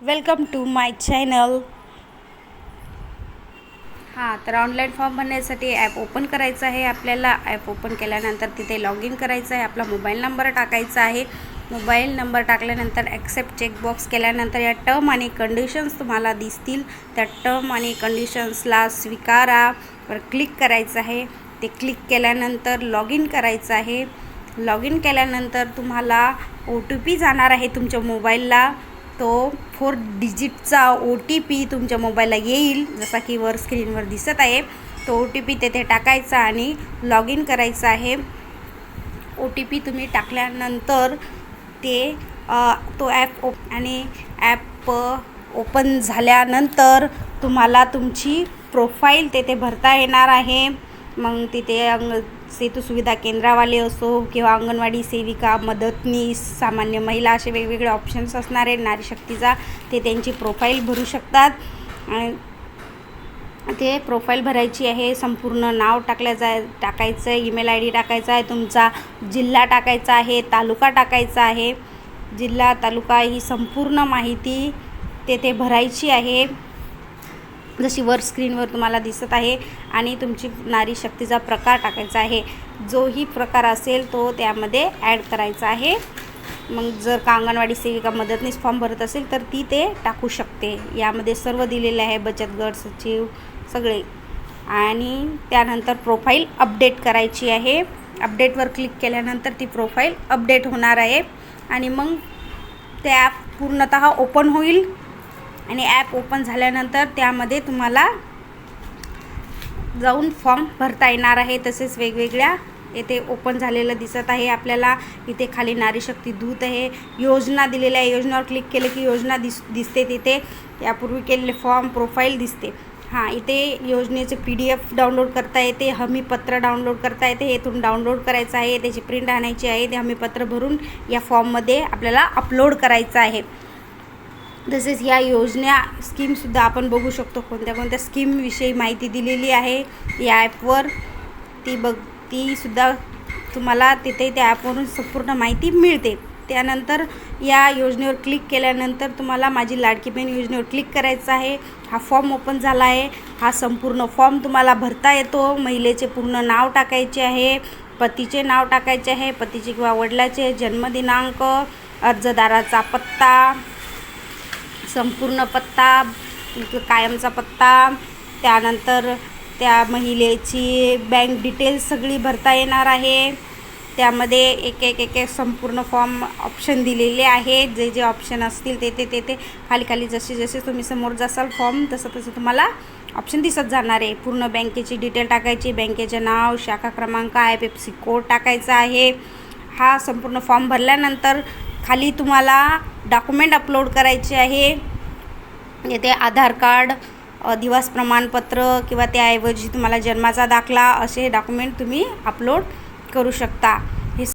Welcome to my channel हां तर online form भरण्यासाठी ॲप ओपन करायचं आहे आपल्याला. ॲप ओपन केल्यानंतर तिथे लॉग इन करायचं आहे. आपला मोबाईल नंबर टाकायचा आहे. मोबाईल नंबर टाकल्यानंतर ॲक्सेप्ट चेकबॉक्स केल्यानंतर या टर्म आणि कंडिशन्स तुम्हाला दिसतील. त्या टर्म आणि कंडिशन्सला स्वीकारा. वर क्लिक करायचं आहे. ते क्लिक केल्यानंतर लॉग इन करायचं आहे. लॉग इन केल्यानंतर तुम्हाला ओ टी पी जाणार आहे तुमच्या मोबाईलला तो फोर डिजिटचा ओ टी पी तुमच्या मोबाईलला येईल जसा की वर स्क्रीनवर दिसत आहे. तो ओ टी पी तेथे टाकायचा आणि लॉग इन करायचा आहे. ओ टी पी तुम्ही टाकल्यानंतर ते तो ॲप ओप आणि ॲप ओपन झाल्यानंतर तुम्हाला तुमची प्रोफाईल तेथे भरता येणार आहे. मग तिथे सेतू सुविधा केंद्रावाले असो किंवा अंगणवाडी सेविका मदतनीस सामान्य महिला असे वेगवेगळे ऑप्शन्स असणार आहे ते त्यांची प्रोफाईल भरू शकतात. आणि ते प्रोफाईल भरायची आहे. संपूर्ण नाव टाकल्या जाय टाकायचं आहे ईमेल आय डी टाकायचा आहे. तुमचा जिल्हा टाकायचा आहे. तालुका टाकायचा आहे. जिल्हा तालुका ही संपूर्ण माहिती तेथे भरायची आहे. जशी वर स्क्रीनवर तुम्हाला दिसत आहे आणि तुमची नारी शक्तीचा प्रकार टाकायचा आहे. जोही प्रकार असेल तो त्यामध्ये ॲड करायचा आहे. मग जर का अंगणवाडी सेविका मदतनीस फॉर्म भरत असेल तर ती ते टाकू शकते. यामध्ये सर्व दिलेले आहे बचत गट सचिव सगळे. आणि त्यानंतर प्रोफाईल अपडेट करायची आहे. अपडेटवर क्लिक केल्यानंतर ती प्रोफाईल अपडेट होणार आहे. आणि मग त्या पूर्णत पूर्णतः ओपन होईल. आणि ॲप ओपन झाल्यानंतर त्यामध्ये तुम्हाला जाऊन फॉर्म भरता येणार आहे. तसेच वेगवेगळ्या येथे ओपन झालेलं दिसत आहे. आपल्याला इथे खाली नारीशक्ती दूत आहे. योजना दिलेल्या आहे. योजनेवर क्लिक केले की योजना दिस दिसते तिथे. यापूर्वी केलेले फॉर्म प्रोफाईल दिसते. हां इथे योजनेचे पी डी एफ डाउनलोड करता येते. हमीपत्र डाउनलोड करता येते. इथून डाउनलोड करायचं आहे. त्याची प्रिंट आणायची आहे. ते हमीपत्र भरून या फॉर्ममध्ये आपल्याला अपलोड करायचं आहे. तसेच या योजना स्कीमसुद्धा आपण बघू शकतो. कोणत्या कोणत्या स्कीमविषयी माहिती दिलेली आहे या ॲपवर ती बघ तीसुद्धा तुम्हाला तिथे त्या ॲपवरून संपूर्ण माहिती मिळते. त्यानंतर या योजनेवर क्लिक केल्यानंतर तुम्हाला माझी लाडकी बहीण योजनेवर क्लिक करायचं आहे. हा फॉर्म ओपन झाला आहे. हा संपूर्ण फॉर्म तुम्हाला भरता येतो. महिलेचे पूर्ण नाव टाकायचे आहे. पतीचे नाव टाकायचे आहे. पतीचे किंवा वडिलाचे जन्मदिनांक अर्जदाराचा पत्ता संपूर्ण पत्ता कायमचा पत्ता त्यानंतर त्या महिलेची बँक डिटेल्स सगळी भरता येणार आहे. त्यामध्ये एक एक एक एक संपूर्ण फॉर्म ऑप्शन दिलेले आहेत जे जे ऑप्शन असतील ते ते ते ते खाली खाली जसे जसे तुम्ही समोर जासाल फॉर्म तसं तसं तुम्हाला ऑप्शन दिसत जाणार आहे. पूर्ण बँकेची डिटेल टाकायची बँकेचे नाव शाखा क्रमांक I F F C code टाकायचा आहे. हा संपूर्ण फॉर्म भरल्यानंतर खाली तुम्हाला डॉक्युमेंट अपलोड करायचे आहे. येथे आधार कार्ड दिवस प्रमाणपत्र किंवा त्याऐवजी तुम्हाला जन्माचा दाखला असे डॉक्युमेंट तुम्ही अपलोड करू शकता.